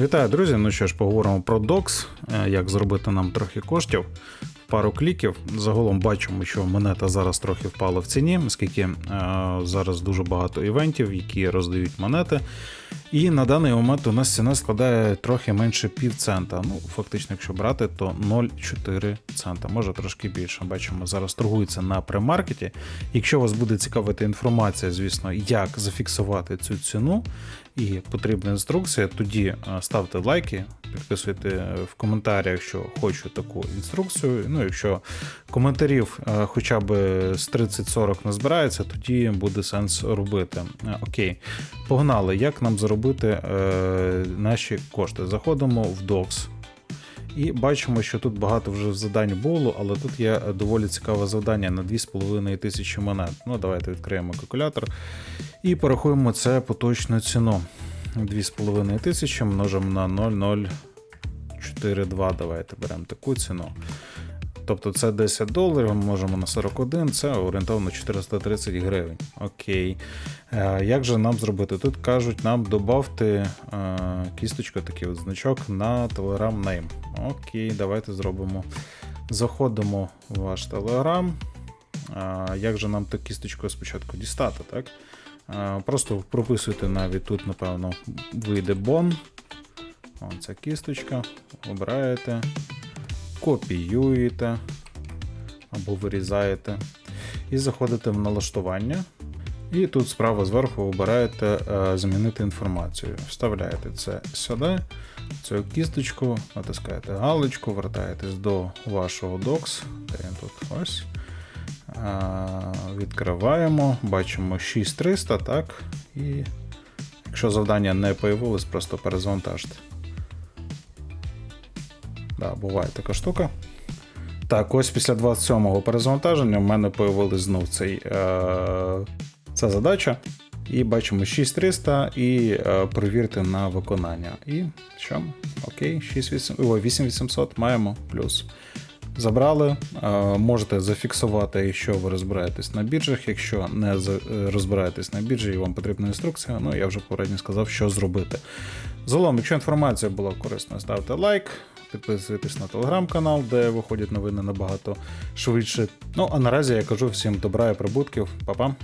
Вітаю, друзі. Ну що ж, поговоримо про DOX, е, як зробити нам трохи коштів. Пару кліків. Загалом бачимо, що монета зараз трохи впала в ціні, оскільки е, зараз дуже багато івентів, які роздають монети. І на даний момент у нас ціна складає трохи менше пів цента. Ну, фактично, якщо брати, то 0,4 цента, може трошки більше. Бачимо, зараз торгується на премаркеті. Якщо вас буде цікавити інформація, звісно, як зафіксувати цю ціну і потрібна інструкція, тоді е, ставте лайки, підписуйте в коментарях, що хочу таку інструкцію. Ну, якщо коментарів е, хоча б з 30-40 не збирається, тоді буде сенс робити. Е, Окей, погнали. Як нам заробити е, наші кошти? Заходимо в Docs. І бачимо, що тут багато вже завдань було, але тут є доволі цікаве завдання на 2,5 тисячі монет. Ну, давайте відкриємо калькулятор і порахуємо це поточну ціну. 2,5 тисячі множимо на 0,042. Давайте беремо таку ціну. Тобто це 10 доларів, ми можемо на 41, це орієнтовно 430 гривень. Окей. Е, Як же нам зробити? Тут кажуть, нам додати е, кісточку, такий от значок на Telegram Name. Окей, давайте зробимо. Заходимо в ваш Telegram. Е, Як же нам ту кісточку спочатку дістати, так? Просто прописуйте навіть тут, напевно, вийде бон. Ця кісточка. Обираєте копіюєте або вирізаєте і заходите в налаштування. І тут справа зверху обираєте е, змінити інформацію. Вставляєте це сюди, цю кісточку, натискаєте галочку, вертаєтесь до вашого Docs. Де він тут ось. Е, відкриваємо, бачимо 6300, так. І якщо завдання не появилось, просто перезвантажте. Да, буває така штука. Так, ось після 27-го перезавантаження в мене появилась знов цей, е, ця задача. І бачимо 6300 і е, перевірте на виконання. І що? Окей, 6800, 8800 маємо плюс. Забрали, е, можете зафіксувати, якщо ви розбираєтесь на біржах. Якщо не е, розбираєтесь на біржі і вам потрібна інструкція, ну я вже попередньо сказав, що зробити. Загалом, якщо інформація була корисною, ставте лайк, підписуйтесь на телеграм-канал, де виходять новини набагато швидше. Ну а наразі я кажу всім добра і прибутків. Па-па!